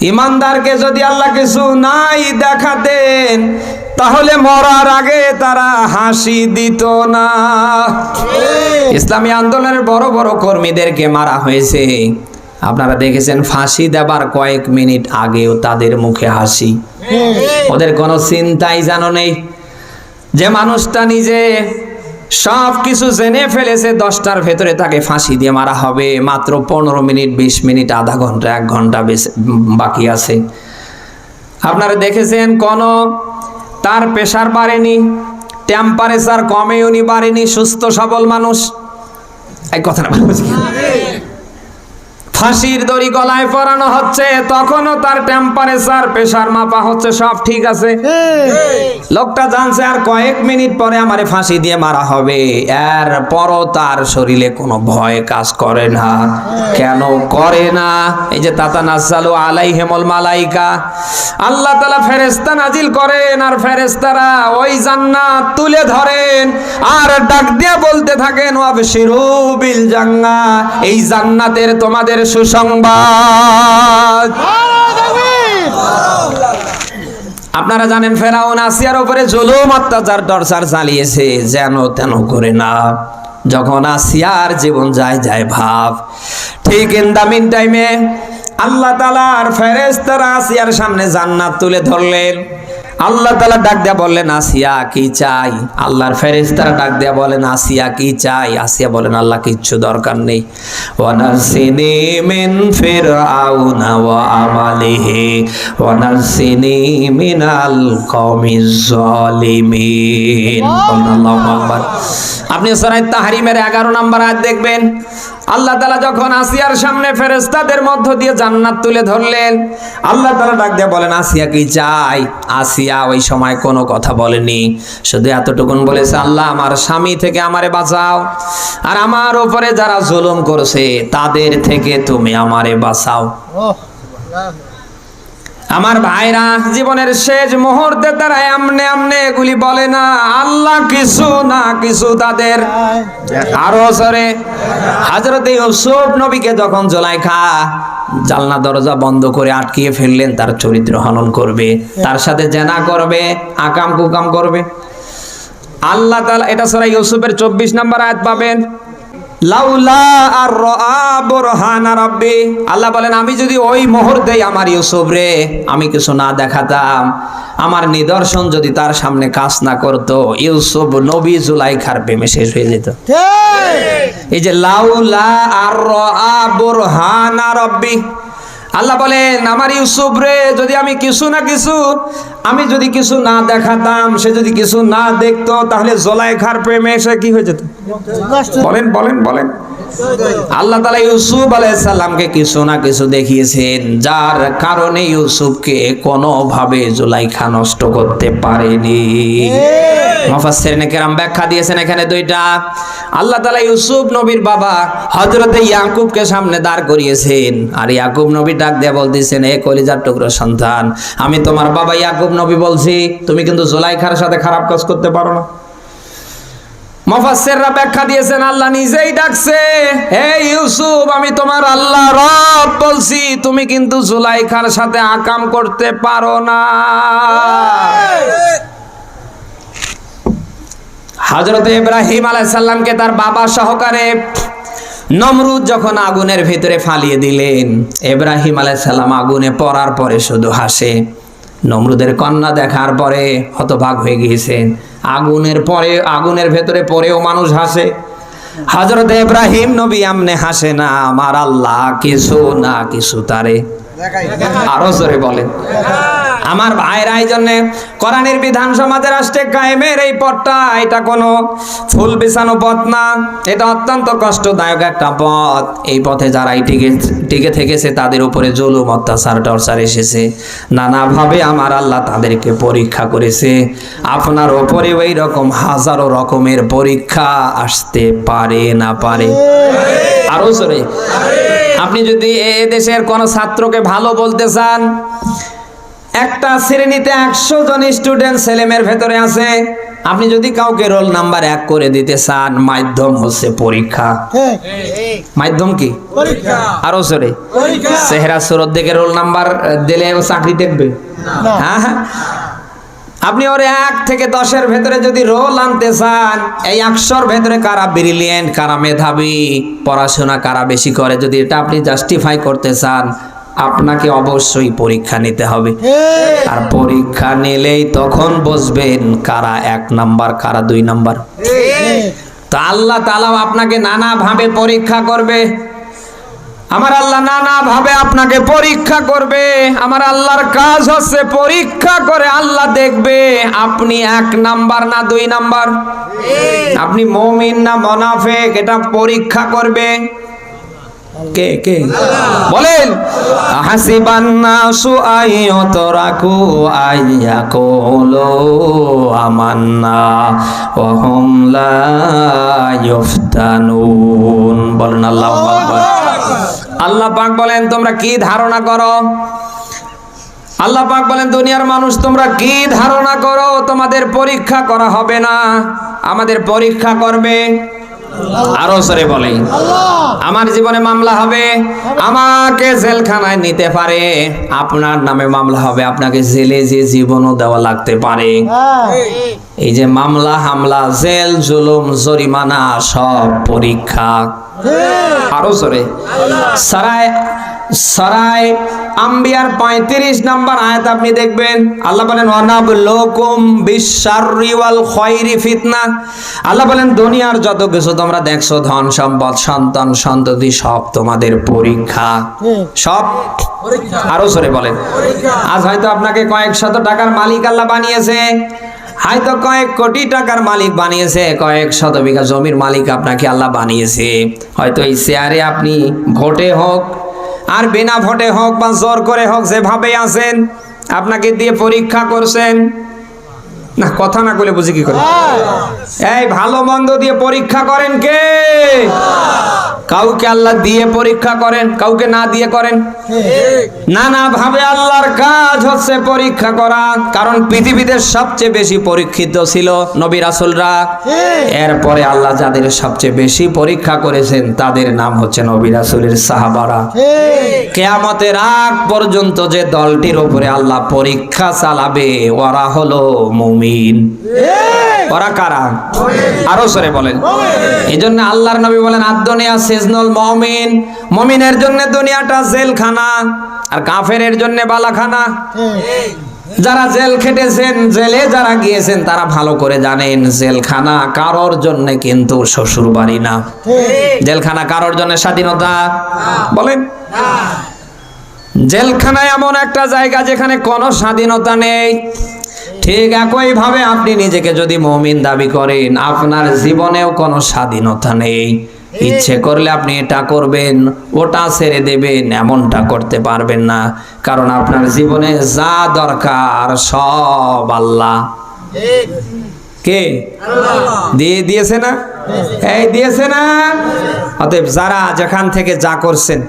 ইমানদারকে যদি আল্লাহ কিছু নাই দেখাতেন, তাহলে মরার আগে তারা হাসি দিত না। ইসলামী আন্দোলনের বড় বড় কর্মীদেরকে মারা হয়েছে। আপনারা দেখেছেন, ফাঁসি দেবার কয়েক মিনিট আগেও তাদের মুখে হাসি। ওদের কোনো চিন্তাই জানো নেই। যে মানুষটা নিজে সব কিছু জেনে ফেলেছে দশটার ভেতরে তাকে ফাঁসি দিয়ে মারা হবে। মাত্র পনেরো মিনিট, বিশ মিনিট, আধা ঘণ্টা, এক ঘণ্টা বাকি আছে। আপনারা দেখেছেন কোন? তার প্রেশার বাড়েনি টেম্পারেচার কমে উনি বাড়েনি, সুস্থ, সবল মানুষ। এই কথাটা ফাঁসির দড়ি গলায় পরানো হচ্ছে তখনও তার টেম্পারেচার প্রেশার মাপা হচ্ছে সব ঠিক আছে। লোকটা জানছে আর কয়েক মিনিট পরে আমারে ফাঁসি দিয়ে মারা হবে। এর পরও তার শরীরে কোনো ভয় কাজ করে না। কেন করে না? এই যে তাতা নাসালু আলাই হেমল মালাইকা। আল্লাহ তালা ফেরেস্তা নাজিল করেন আর ফেরেস্তারা ওই জান্নাত তুলে ধরেন। আর ডাক দিয়ে বলতে থাকেন ওয়াবশিরু বিল জান্না এই জান্নাতের তোমাদের সুসংবাদ। আপনারা জানেন ফেরাউন আসিয়ার উপরে জুলুম অত্যাচার টর্চার চালিয়েছে যেন তেন করে না। যখন আসিয়ার জীবন যায় যায় ভাব। ঠিক ইন দা মিন টাইমে আল্লাহ তালার ফেরেস্তারা আসিয়ার সামনে জান্নাত তুলে ধরলেন। আল্লাহ তালা ডাক দেয়া বললেন আসিয়া কি চাই? আল্লাহর ফেরেস্তারা ডাক দেয়া বলেন আসিয়া কি চাই? আসিয়া বলেন আল্লাহ কিচ্ছু দরকার নেই। ওয়ানাসিনি মিন ফিরআউনা ওয়া আমালিহি। ওয়ানাসিনি মিনাল কওমিজ জালিমিন আল্লাহু আকবার। আপনি সূরা তাহরিমের 11 নম্বর আয়াত দেখবেন আল্লাহ তালা যখন আসিয়ার সামনে ফেরেস্তাদের মধ্য দিয়ে জান্নাত তুলে ধরলেন, আল্লাহ তালা ডাক দিয়ে বলেন, আসিয়া কি চাই? আসিয়া ওই সময় কোনো কথা বলেনি শুধু এতটুকুন বলেছে, আল্লাহ, আমার স্বামী থেকে আমারে বাঁচাও। আর আমার ওপরে যারা জুলুম করছে, তাদের থেকে তুমি আমারে বাঁচাও। আমার ভাইরা, জীবনের শেষ মুহূর্তে তারা আমনে আমনে এগুলি বলে না, আল্লাহ কিছু না কিছু তাদের আরও সরে হাজরত ইউসুফ নবীকে যখন জোলাইখা জালনা দরজা বন্ধ করে আটকিয়ে ফেললেন, তার চরিত্র হনন করবে, তার সাথে জেনা করবে, আকাম কুকাম করবে। আল্লাহ তাআলা, এটা সরা ইউসুফের চব্বিশ নম্বর আয়াত পাবেন। লাউলা আর রাআ বুরহানা রাব্বি। আল্লাহ বলেন আমি যদি ওই মুহূর্তে আমার ইউসুফ রে আমি কিছু না দেখাতাম আমার নিদর্শন যদি তার সামনে কাজ না করতো ইউসুফ নবী জুলাইখার প্রেমে শেষ হয়ে যেত। এই যে লাউলা আর রাআ বুরহানা রাব্বি। আল্লাহ বলেন আমার ইউসুফ রে যদি আমি কিছু না কিছু আমি যদি কিছু না দেখাতাম সে যদি কিছু না দেখতো তাহলে জোলাইখার প্রেমে সে কি হয়ে যেত? বলেন বলেন বলেন। আল্লাহ তালা ইউসুফ আলাইসাল্লামকে কিছু না কিছু দেখিয়েছেন যার কারণে ইউসুফকে কোনোভাবে জুলাইখা নষ্ট করতে পারেনি। মুফাসসিরিনে কেরাম ব্যাখ্যা দিয়েছেন এখানে দুইটা। আল্লাহ তালা ইউসুফ নবীর বাবা হজরতে ইয়াকুবকে সামনে দাঁড় করিয়েছেন আর ইয়াকুব নবী ডাক দিয়ে বলতেছেন এ কলিজার টুকরো সন্তান আমি তোমার বাবা ইয়াকুব নবী বলছি তুমি কিন্তু জুলাইখার সাথে খারাপ কাজ করতে পারো না। মফাসসিররা ব্যাখ্যা দিয়েছেন, আল্লাহ নিজেই ডাকছে, হে ইউসুফ, আমি তোমার আল্লাহ রব বলছি, তুমি কিন্তু জুলাইখার সাথে আকাম করতে পারো না। হজরত ইব্রাহিম আলাইসাল্লামকে তার বাবা সহকারে নমরুদ যখন আগুনের ভিতরে ফালিয়ে দিলেন, ইব্রাহিম আলাইসাল্লাম আগুনে পড়ার পরে শুধু হাসে। নমরুদের কন্যা দেখার পরে হতভাগ হয়ে গিয়েছেন আগুনের পরে, আগুনের ভেতরে পরেও মানুষ হাসে। হজরত ইব্রাহিম নবী আমনে হাসে, না, আমার আল্লাহ কিছু না কিছু তারে। আরও জোরে বলেন। আমার ভাইরা এই জন্যে কোরআনের বিধান সমাজের রাষ্ট্রে কায়েমের এই পথটা, এটা কোনো ফুল বিছানো পথ না। এটা অত্যন্ত কষ্টদায়ক একটা পথ। এই পথে যারাই টিকে টিকে থেকেছে, তাদের উপরে জুলুম, অত্যাচার, টর্চার এসেছে। নানাভাবে আমার আল্লাহ তাদেরকে পরীক্ষা করেছে। আপনার ওপরে ওই রকম হাজারো রকমের পরীক্ষা আসতে পারে না পারে। আরও জোরে। আপনি যদি এ দেশের কোন ছাত্রকে ভালো বলতে চান একটা শ্রেণীতে একশো জন স্টুডেন্ট ছেলেমেয়ের ভেতরে আছে আপনি যদি কাউকে রোল নাম্বার এক করে দিতে চান মাধ্যম হচ্ছে পরীক্ষা। মাধ্যম কি? আরও সরে চেহারা সুরত দেখে রোল নাম্বার দিলে চাকরি দেখবে। হ্যাঁ। আপনি ওর এক থেকে দশের ভেতরে যদি রোল আনতে চান এই একশোর ভেতরে কারা ব্রিলিয়েন্ট কারা মেধাবী পড়াশোনা কারা বেশি করে যদি এটা আপনি জাস্টিফাই করতে চান আপনাকে অবশ্যই পরীক্ষা নিতে হবে। আর পরীক্ষা নিলেই তখন বসবেন কারা এক নাম্বার কারা দুই নাম্বার। তো আল্লাহ তালাও আপনাকে নানাভাবে পরীক্ষা করবে। আমার আল্লাহ নানা ভাবে আপনাকে পরীক্ষা করবে। আমার আল্লাহর কাজ হচ্ছে পরীক্ষা করে আল্লাহ দেখবে আপনি এক নাম্বার না দুই নাম্বার। আপনি মমিন না মনাফেক, এটা পরীক্ষা করবে। কে কে? বলেন হাসিবান নাসু আইয়তরাকু আইয়াকুলু আমান্না ওয়া হুম ইফতানুন বলেন আল্লাহু আকবার। আল্লাহ পাক বলেন, তোমরা কি ধারণা করো? আল্লাহ পাক বলেন, দুনিয়ার মানুষ, তোমরা কি ধারণা করো? তোমাদের পরীক্ষা করা হবে না। আমাদের পরীক্ষা করবে। আরও সরে বলে আমার জীবনে মামলা হবে আমাকে জেলখানায় নিতে পারে। আপনার নামে মামলা হবে আপনাকে জেলে যে জীবনও দেওয়া লাগতে পারে। এই যে মামলা হামলা জেল জুলুম জরিমানা সব পরীক্ষা। আরও সরে সারায় সারায় আম্বিয়ার পঁয়ত্রিশ নাম্বার আয়াত আপনি দেখবেন। আল্লাহ বলেন অনাব লোকুম বিশ্বারিওয়াল খয়রি ফিতনা। আল্লাহ বলেন, দুনিয়ার যত কিছু তোমরা দেখছ, ধন সম্পদ, সন্তান, সন্ততি, সব তোমাদের পরীক্ষা। সব? আরও সরে বলেন। আজ হয়তো আপনাকে কয়েক শত টাকার মালিক আল্লাহ বানিয়েছে। হয়তো কয়েক কোটি টাকার মালিক বানিয়েছে, কয়েক শত বিঘা জমির মালিক আপনাকে আল্লাহ বানিয়েছে। হয়তো এই শেয়ারে আপনি ভোটে হোক আর বিনা ভোটে হোক বা জোর করে হোক যেভাবে আছেন আপনাকে দিয়ে পরীক্ষা করছেন। না কথা না বলে বুঝি কি করে? এই ভালো মন্দ দিয়ে পরীক্ষা করেন কে? কাউকে আল্লাহ দিয়ে পরীক্ষা করেন কাউকে না দিয়ে করেন? নানা ভাবে আল্লাহর কাজ হচ্ছে পরীক্ষা করা কারণ পৃথিবীতে সবচেয়ে বেশি পরীক্ষিত ছিল নবী রাসুলরা। এরপরে আল্লাহ যাদের সবচেয়ে বেশি পরীক্ষা করেছেন তাদের নাম হচ্ছে নবী রাসুলের সাহাবারা। কেয়ামতের আগ পর্যন্ত যে দলটির উপরে আল্লাহ পরীক্ষা চালাবে ওরা হলো মুমিন। ওরা কারা? আরও সরে বলেন। এই জন্য আল্লাহর নবী বলেন আদনিয়া সিজনুল মমিন। মমিনের জন্য দুনিয়াটা জেলখানা, আর কাফেরের জন্য বালাখানা। যারা জেল খেটেছেন, জেলে যারা গিয়েছেন, তারা ভালো করে জানেন, জেলখানা কারোর জন্য কিন্তু শ্বশুর বাড়ি না। জেলখানা কারোর জন্য স্বাধীনতা? বলেন। জেলখানা এমন একটা জায়গা যেখানে কোনো স্বাধীনতা নেই। ঠিক একই ভাবে আপনি নিজেকে যদি মমিন দাবি করেন, আপনার জীবনেও কোনো স্বাধীনতা নেই। ইচ্ছে করলে আপনি এটা করবেন ওটা ছেড়ে দেবেন এমনটা করতে পারবেন না। কারণ আপনার জীবনে যা দরকার সব আল্লাহ। কে? দিয়ে দিয়েছে না? এই দিয়েছে না? অতএব যারা যেখান থেকে যা করছেন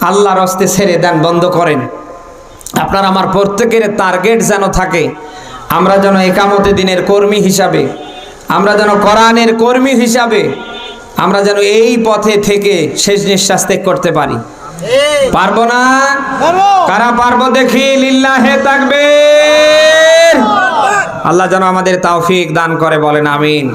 আল্লাহর হস্তে ছেড়ে দেন বন্ধ করেন। আপনার আমার প্রত্যেকের টার্গেট যেন থাকে আমরা যেন একামতে দিনের কর্মী হিসাবে আমরা যেন কোরআনের কর্মী হিসাবে আমরা যেন এই পথে থেকে শেষ নিঃশ্বাস ত্যাগ করতে পারি। পারব না? কারা পারব দেখি? লিল্লাহে থাকবে আল্লাহ। যেন আমাদের তাওফিক দান করে বলেন আমিন।